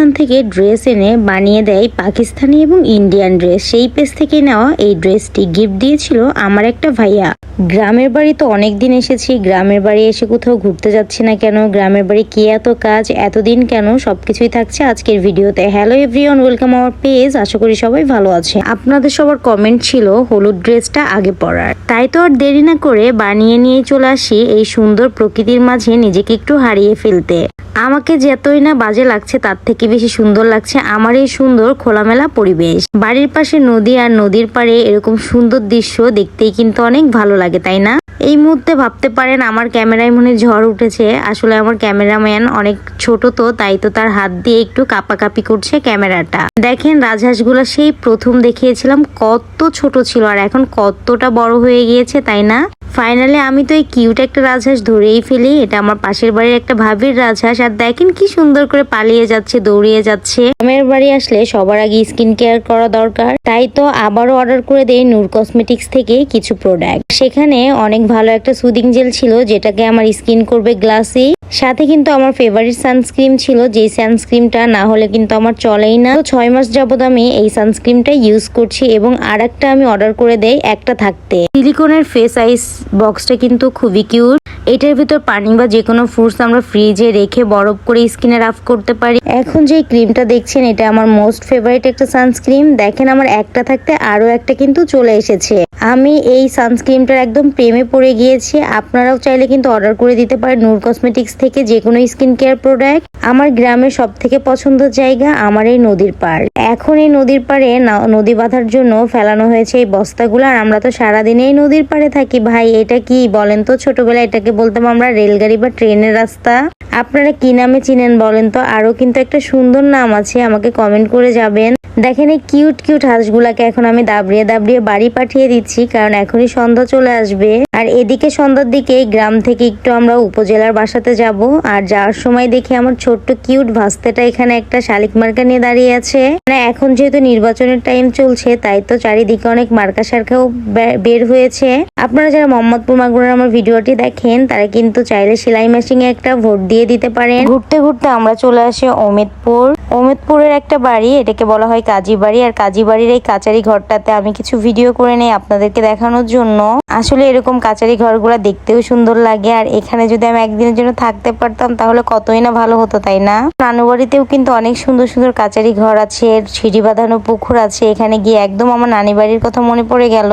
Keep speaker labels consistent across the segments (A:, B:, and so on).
A: পাকিস্তান থেকে ড্রেস এনে বানিয়ে দেয় পাকিস্তানি এবং ইন্ডিয়ান ড্রেস। সেই পেজ থেকে নেওয়া এই ড্রেসটি গিফট দিয়েছিল আমার একটা ভাইয়া। গ্রামের বাড়ি তো অনেক দিন এসেছি, গ্রামের বাড়ি এসে কোথাও ঘুরতে যাচ্ছি না কেন? গ্রামের বাড়ি কি এত কাজ, এতদিন কেন? সবকিছুই থাকছে আজকের ভিডিওতে। Hello everyone welcome our page আশা করি সবাই ভালো আছে। আপনাদের সবার কমেন্ট ছিল হলুদ ড্রেসটা আগে পরার। তাই তো আর দেরি না করে বানিয়ে নিয়ে চলে আসি এই সুন্দর প্রকৃতির মাঝে নিজেকে একটু হারিয়ে ফেলতে। আমাকে যতই না বাজে লাগছে, তার থেকে বেশি সুন্দর লাগছে আমার এই সুন্দর খোলামেলা পরিবেশ। বাড়ির পাশে নদী আর নদীর পাড়ে এরকম সুন্দর দৃশ্য দেখতেই কিন্তু অনেক ভালো লাগে, তাই না? এই মুহূর্তে ভাবতে পারেন আমার ক্যামেরায় মনে ঝড় উঠেছে। আসলে আমার ক্যামেরাম্যান অনেক ছোট তো, তাই তো তার হাত দিয়ে একটু কাপাকাপি করছে ক্যামেরাটা। দেখেন রাজহাঁসগুলো সেই প্রথম দেখিয়েছিলাম, কত ছোট ছিল আর এখন কতটা বড় হয়ে গিয়েছে, তাই না? ফাইনালি আমি তো এই কিউট একটা রাজহাঁস ধরেই ফেলি, এটা আমার পাশের বাড়ির একটা ভাবির রাজহাঁস। আর দেখেন কি সুন্দর করে পালিয়ে যাচ্ছে, দৌড়িয়ে যাচ্ছে। গ্রামের বাড়ি আসলে সবার আগে স্কিন কেয়ার করা দরকার, তাই তো আবারও অর্ডার করে দেই নূর কসমেটিক্স থেকে কিছু প্রোডাক্ট সেখানে অনেক ভালো একটা সুদিং জেল ছিল, যেটাকে আমার স্কিন করবে গ্লাসি সাথে কিন্তু আমার ফেভারিট সানস্ক্রিন ছিল যে সানস্ক্রিনটা না হলে কিন্তু আমার চলেই না। তো ছয় মাস যাবত আমি এই সানস্ক্রিনটা ইউজ করছি এবং আর একটা আমি অর্ডার করে দেই, একটা থাকতে। সিলিকনের ফেস আইস বক্সটা কিন্তু খুবই কিউট এটার ভিতর পানি বা যে কোনো ফ্রুটস আমরা ফ্রিজে রেখে বরফ করে স্কিনে রাফ করতে পারি। এখন যে ক্রিমটা দেখছেন, এটা আমার মোস্ট ফেভারিট একটা সানস্ক্রিন দেখেন, আমার একটা থাকতে আরও একটা কিন্তু চলে এসেছে। আমি এই সানস্ক্রিনটার একদম প্রেমে পড়ে গিয়েছি, আপনারাও চাইলে কিন্তু অর্ডার করে দিতে পারেন নূর কসমেটিক্স থেকে যে কোনো স্কিন কেয়ার প্রোডাক্ট আমার গ্রামের সব থেকে পছন্দের জায়গা আমার এই নদীর পাড়। এখন এই নদীর পাড়ে নদী বাঁধার জন্য ফেলানো হয়েছে এই বস্তাগুলো, আর আমরা তো সারাদিনে এই নদীর পাড়ে থাকি। ভাই, এটা কি বলেন তো? ছোটবেলায় এটাকে বলতাম আমরা রেলগাড়ি বা ট্রেনের রাস্তা। আপনারা কি নামে চিনেন বলেন তো? আরও কিন্তু একটা সুন্দর নাম আছে, আমাকে কমেন্ট করে যাবেন। দেখেন এই কিউট কিউট হাঁসগুলাকে এখন আমি দাবড়িয়ে দাবড়িয়ে বাড়ি পাঠিয়ে দিচ্ছি, কারণ এখনই সন্ধ্যা আসবে। আর এদিকে সন্ধ্যার দিকে গ্রাম থেকে একটু আমরা উপজেলার বাসাতে যাব। আর যাওয়ার সময় দেখি আমার ছোট্ট কিউট ভাস্তেটা এখানে একটা শালিক মার্কা নিয়ে দাঁড়িয়ে আছে। মানে এখন যেহেতু নির্বাচনের টাইম চলছে, তাই তো চারিদিকে অনেক মার্কা সার্কাও বের হয়েছে। আপনারা যারা মোহাম্মদপুর মাগুরার আমার ভিডিওটি দেখেন, তারা কিন্তু চাইলে সেলাই মেশিনে একটা ভোট দিয়ে দিতে পারেন। ঘুরতে ঘুরতে আমরা চলে আসি অমিতপুর। অমিতপুরের একটা বাড়ি, এটাকে বলা হয় কাজী বাড়ি আর কাজী বাড়ির এই কাচারি ঘরটাতে আমি কিছু ভিডিও করে নেই আপনাদেরকে দেখানোর জন্য। আসলে এরকম কাচারি ঘরগুলো দেখতেও সুন্দর লাগে। আর এখানে যদি আমি একদিনের জন্য থাকতে পারতাম, তাহলে কতই না ভালো হতো, তাই না? নানু বাড়িতেও কিন্তু অনেক সুন্দর সুন্দর কাচারি ঘর আছে, সিঁড়ি বাঁধানো পুকুর আছে। এখানে গিয়ে একদম আমার নানি বাড়ির কথা মনে পড়ে গেল।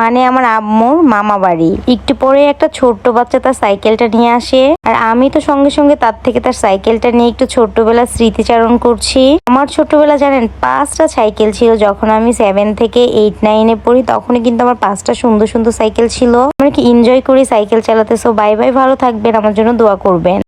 A: মানে আমার আম্মুর মামা বাড়ি। একটু পরে একটা ছোট্ট বাচ্চা তার সাইকেলটা নিয়ে আসে। আর আমি তো সঙ্গে সঙ্গে তার থেকে তার সাইকেলটা নিয়ে একটু ছোট্টবেলার স্মৃতিচারণ করছি। আমার ছোট্টবেলা জানেন, পাঁচটা সাইকেল ছিল। যখন আমি সেভেন থেকে এইট নাইনে পড়ি, তখনই কিন্তু আমার পাঁচটা সুন্দর সুন্দর সাইকেল ছিল। আমরা কি এনজয় করি সাইকেল চালাতে? সো বাই বাই ভালো থাকবেন। আমার জন্য দোয়া করবেন।